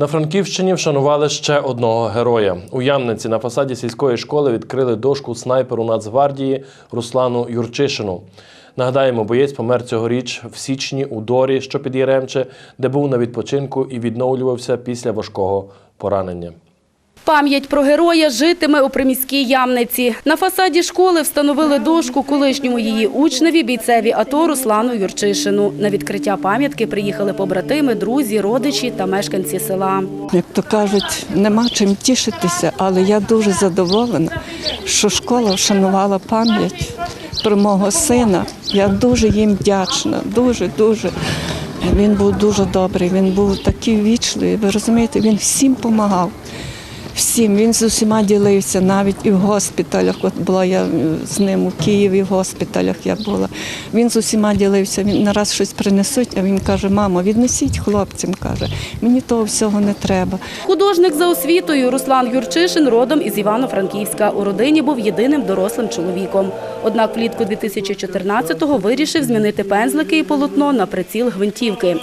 На Франківщині вшанували ще одного героя. У Ямниці на фасаді сільської школи відкрили дошку снайперу Нацгвардії Руслану Юрчишину. Нагадаємо, боєць помер цьогоріч в січні у Дорі, що під Яремче, де був на відпочинку і відновлювався після важкого поранення. Пам'ять про героя житиме у приміській Ямниці. На фасаді школи встановили дошку колишньому її учневі, бійцеві АТО Руслану Юрчишину. На відкриття пам'ятки приїхали побратими, друзі, родичі та мешканці села. Як то кажуть, нема чим тішитися, але я дуже задоволена, що школа вшанувала пам'ять про мого сина. Я дуже їм вдячна, дуже, дуже. Він був дуже добрий, він був такий вічливий. Ви розумієте, він всім допомагав. Всім він з усіма ділився, навіть і в госпіталях. От була я з ним у Києві, в госпіталях я була. Він з усіма ділився. Він нараз щось принесуть, а він каже: мамо, віднесіть хлопцям. каже, мені того всього не треба. Художник за освітою Руслан Юрчишин родом із Івано-Франківська. У родині був єдиним дорослим чоловіком. Однак влітку 2014-го вирішив змінити пензлики і полотно на приціл гвинтівки.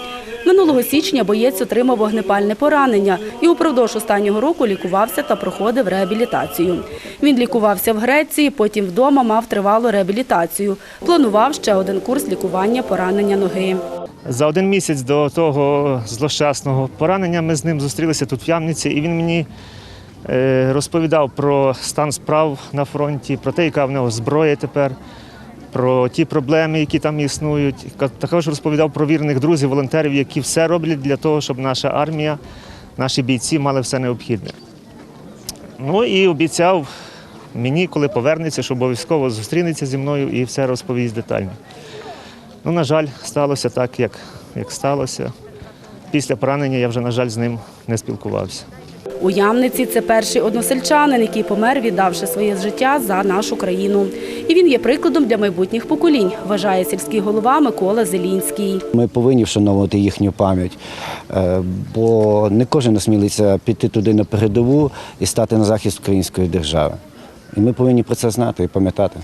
Минулого січня боєць отримав вогнепальне поранення і упродовж останнього року лікувався та проходив реабілітацію. Він лікувався в Греції, потім вдома мав тривалу реабілітацію. Планував ще один курс лікування поранення ноги. За один місяць до того злощасного поранення ми з ним зустрілися тут в Ямниці, і він мені е, розповідав про стан справ на фронті, про те, яка в нього зброя тепер, про ті проблеми, які там існують. Також розповідав про вірних друзів, волонтерів, які все роблять для того, щоб наша армія, наші бійці мали все необхідне. Ну і обіцяв мені, коли повернеться, що обов'язково зустрінеться зі мною і все розповість детально. Ну, на жаль, сталося так, як, як сталося. Після поранення я вже, на жаль, з ним не спілкувався. У Ямниці це перший односельчанин, який помер, віддавши своє життя за нашу країну. І він є прикладом для майбутніх поколінь, вважає сільський голова Микола Зелінський. Ми повинні вшановувати їхню пам'ять, е, бо не кожен осмілиться піти туди на передову і стати на захист української держави. І ми повинні про це знати і пам'ятати.